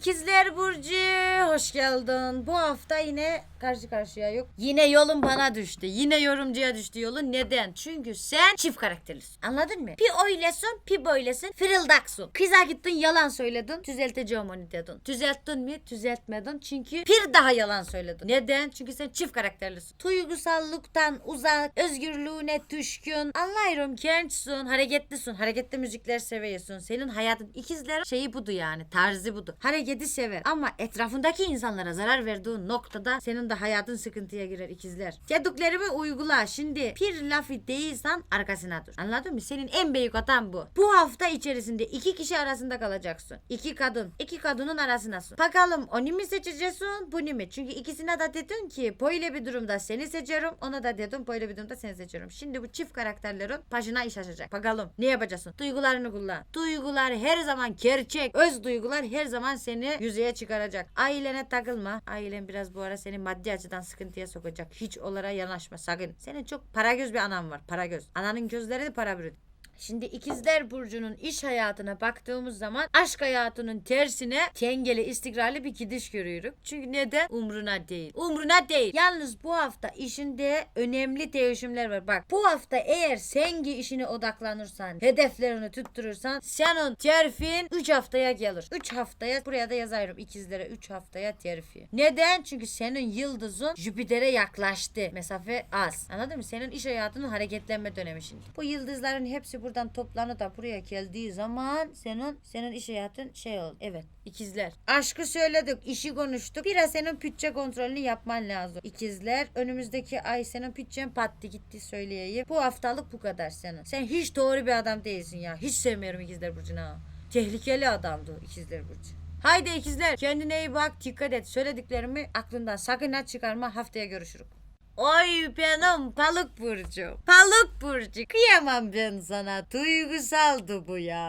İkizler Burcu hoş geldin. Bu hafta yine karşı karşıya yok. Yine yolun bana düştü. Yine yorumcuya düştü yolun. Neden? Çünkü sen çift karakterlisin. Anladın mı? Bir öylesin, bir böylesin. Fırıldaksın. Kıza gittin yalan söyledin. Düzelteceğim onu dedin. Düzelttin mi? Düzeltmedin. Çünkü bir daha yalan söyledin. Neden? Çünkü sen çift karakterlisin. Duygusallıktan uzak, özgürlüğüne düşkün. Anlıyorum gençsin, hareketlisin. Hareketli müzikler seviyorsun. Senin hayatın ikizler şeyi budu yani. Tarzı budu. Hareketi sever. Ama etrafındaki insanlara zarar verdiğin noktada senin de hayatın sıkıntıya girer ikizler. Dediklerimi uygula. Şimdi bir lafı değilsen arkasına dur. Anladın mı? Senin en büyük hatan bu. Bu hafta içerisinde iki kişi arasında kalacaksın. İki kadın. İki kadının arasındasın. Bakalım onu mu seçeceksin bunu mu? Çünkü ikisine de dedin ki böyle bir durumda seni seçiyorum. Ona da dedim böyle bir durumda seni seçiyorum. Şimdi bu çift karakterlerin başına iş açacak. Bakalım ne yapacaksın? Duygularını kullan. Duygular her zaman gerçek. Öz duygular her zaman seni yüzeye çıkaracak. Ailene takılma. Ailen biraz bu ara seni maddi açıdan sıkıntıya sokacak. Hiç onlara yanaşma sakın. Senin çok para göz bir anan var. Para göz. Ananın gözleri de para bürüdü. Şimdi ikizler burcunun iş hayatına baktığımız zaman aşk hayatının tersine dengeli istikrarlı bir gidiş görüyoruz. Çünkü neden? Umruna değil. Umruna değil. Yalnız bu hafta işinde önemli değişimler var. Bak bu hafta eğer sen ki işine odaklanırsan, hedeflerini tutturursan senin terfin 3 haftaya gelir. 3 haftaya buraya da yazıyorum ikizlere 3 haftaya terfi. Neden? Çünkü senin yıldızın Jüpiter'e yaklaştı. Mesafe az. Anladın mı? Senin iş hayatının hareketlenme dönemi şimdi. Bu yıldızların hepsi buradan toplanıp da buraya geldiği zaman senin senin iş hayatın şey oldu. Evet. ikizler. Aşkı söyledik, işi konuştuk. Biraz senin bütçe kontrolünü yapman lazım. İkizler önümüzdeki ay senin bütçen pattı gitti söyleyeyim. Bu haftalık bu kadar senin. Sen hiç doğru bir adam değilsin ya. Hiç sevmiyorum ikizler burcunu ha. Tehlikeli adamdı ikizler burcu. Haydi ikizler kendine iyi bak dikkat et söylediklerimi aklından sakın ha çıkarma haftaya görüşürüz. Oy benim balık burcu. Balık burcu. Kıyamam ben sana. Duygusaldı bu ya.